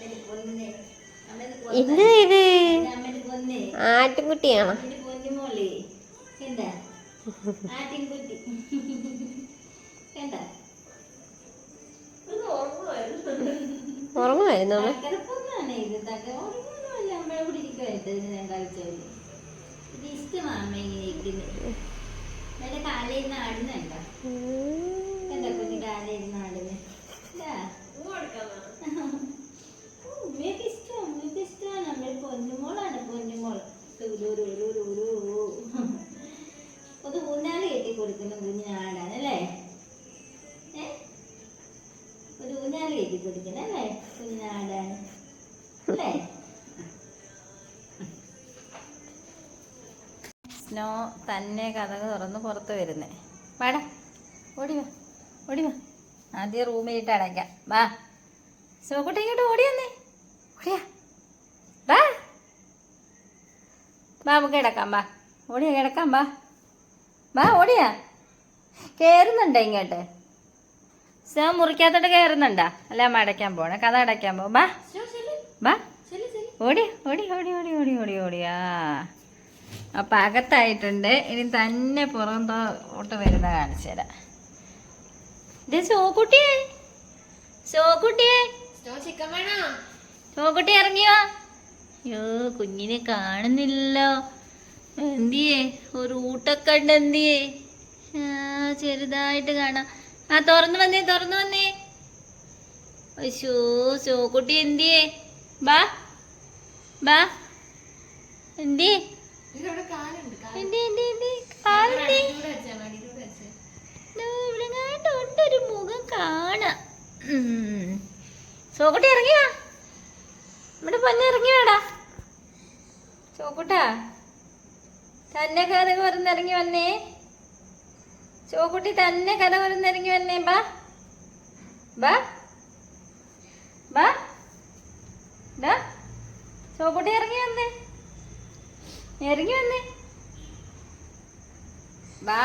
അമ്മേനെ ഇത് കൊന്നേ. ഇത് അമ്മേനെ കൊന്നേ. ആട്ടുംകുട്ടിയാണോ അമ്മേനെ പൊന്നുമോളെ. കണ്ടാ? ആട്ടിൻകുട്ടി. കണ്ടാ? ഒന്ന് ഉറങ്ങുവായിരുന്നു. ഉറങ്ങുമായിരുന്നു ഇഷ്ടമാണ് ഇങ്ങനെ ഇരിക്കുന്നത്. ആടുന്നുണ്ടോ? ഒരു രീതി കൊടുക്കണം അല്ലേ? കുഞ്ഞിനാടാൻ അല്ലേ? സ്നോ തന്നെ കഥക് തുറന്ന് പുറത്ത് വരുന്നേ. വാടാ ഓടി വാ ഓടി വാ. ആദ്യം റൂമിലിട്ട് അടയ്ക്കാം. വാ. സ്നോക്കുട്ടി ഇങ്ങോട്ട് ഓടി വന്നേ. ഓടിയാ. വാ. വാ നമുക്ക് കിടക്കാം വാ. ഓടിയാ കിടക്കാം വാ. വാ ഓടിയാ. കയറുന്നുണ്ടോ ഇങ്ങോട്ട്? സ്നോ മുറിക്കകത്തോട്ട് കയറുന്നുണ്ടാ അല്ല അമ്മ അടയ്ക്കാൻ പോണേ. കഥ അടയ്ക്കാൻ പോ. ബാ. ബാ. ഓടി ഓടി ഓടി ഓടി ഓടി ഓടി ഓടിയാ അപ്പം അകത്തായിട്ടുണ്ട്. ഇനി തന്നെ പുറത്തോട്ട് വരുന്ന കാണിച്ചു തരാം. ഇത് സോക്കുട്ടിയെ. സോക്കുട്ടിയെ. സോക്കുട്ടി ഇറങ്ങിയോ? അയ്യോ കുഞ്ഞിനെ കാണുന്നില്ലല്ലോ. എന്തിയേ? ഒരു ഊട്ടക്കണ്ട് എന്തിയേ? ചെറുതായിട്ട് കാണാം. ആ തുറന്നു വന്നേ തുറന്നു വന്നേ. അയ്യോ കുട്ടി എന്തിയേ? ബാ ബാ. എന്തി ഒരു മുഖം കാണാ. സോക്കുട്ടി ഇറങ്ങി വാ. നമ്മുടെ പൊന്നെ ഇറങ്ങി വേടാ. ചോക്കുട്ടാ തന്നെ കഥ പറഞ്ഞിറങ്ങി വന്നേ. ചോക്കുട്ടി തന്നെ കഥ പറഞ്ഞിറങ്ങി വന്നേ ബാ. ബാ. ബാ. ഡാ ചോക്കുട്ടി ഇറങ്ങി വന്നേ. ഇറങ്ങി വന്നേ. ബാ.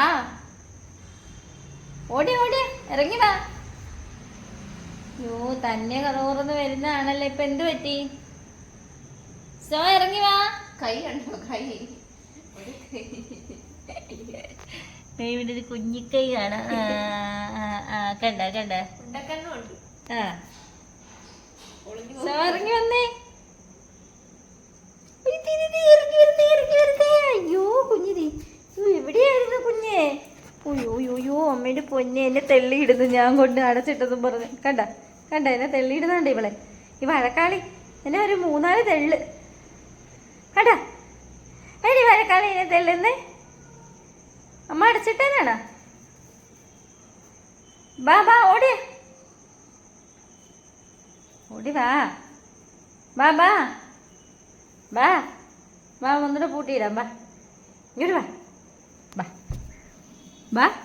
ഓടി ഓടി. ഇറങ്ങി വാ. യോ തന്നെ കഥ തുറന്ന് വരുന്നതാണല്ലോ. ഇപ്പൊ എന്ത് പറ്റി? സോ ഇറങ്ങി വാ. കൈ കണ്ടോ? കൈ ഒരു കൈ ഇവിടെ ഒരു കുഞ്ഞിക്കൈ കാണാം കണ്ട കണ്ട? ആ. ഇറങ്ങി വന്നേ. അയ്യോ കുഞ്ഞിതി. എവിടെയായിരുന്നു കുഞ്ഞേ? അയ്യോ അയ്യോ അയ്യോ അമ്മയുടെ പൊന്നെ എന്നെ തെള്ളിയിടുന്നു. ഞാൻ കൊണ്ട് അടച്ചിട്ടതും പറഞ്ഞു. കണ്ട കണ്ട എന്നെ തെള്ളിയിടുന്നുണ്ട് ഇവളെ. ഈ വഴക്കാളി എന്നെ ഒരു മൂന്നാൽ തെള്ള്. കണ്ട. എടി വഴക്കാളി എന്നെ തെള്ളുന്നേ. അമ്മ അടച്ചിട്ടാനാണോ ബാ ബാ ഓടി ഓടി വാ വാ ബാ ബാ വാ ഒന്നുകൂടെ പൂട്ടിയിടാം ബാ ഇങ്ങോട്ട് വാ ബാ ബാ ഓടി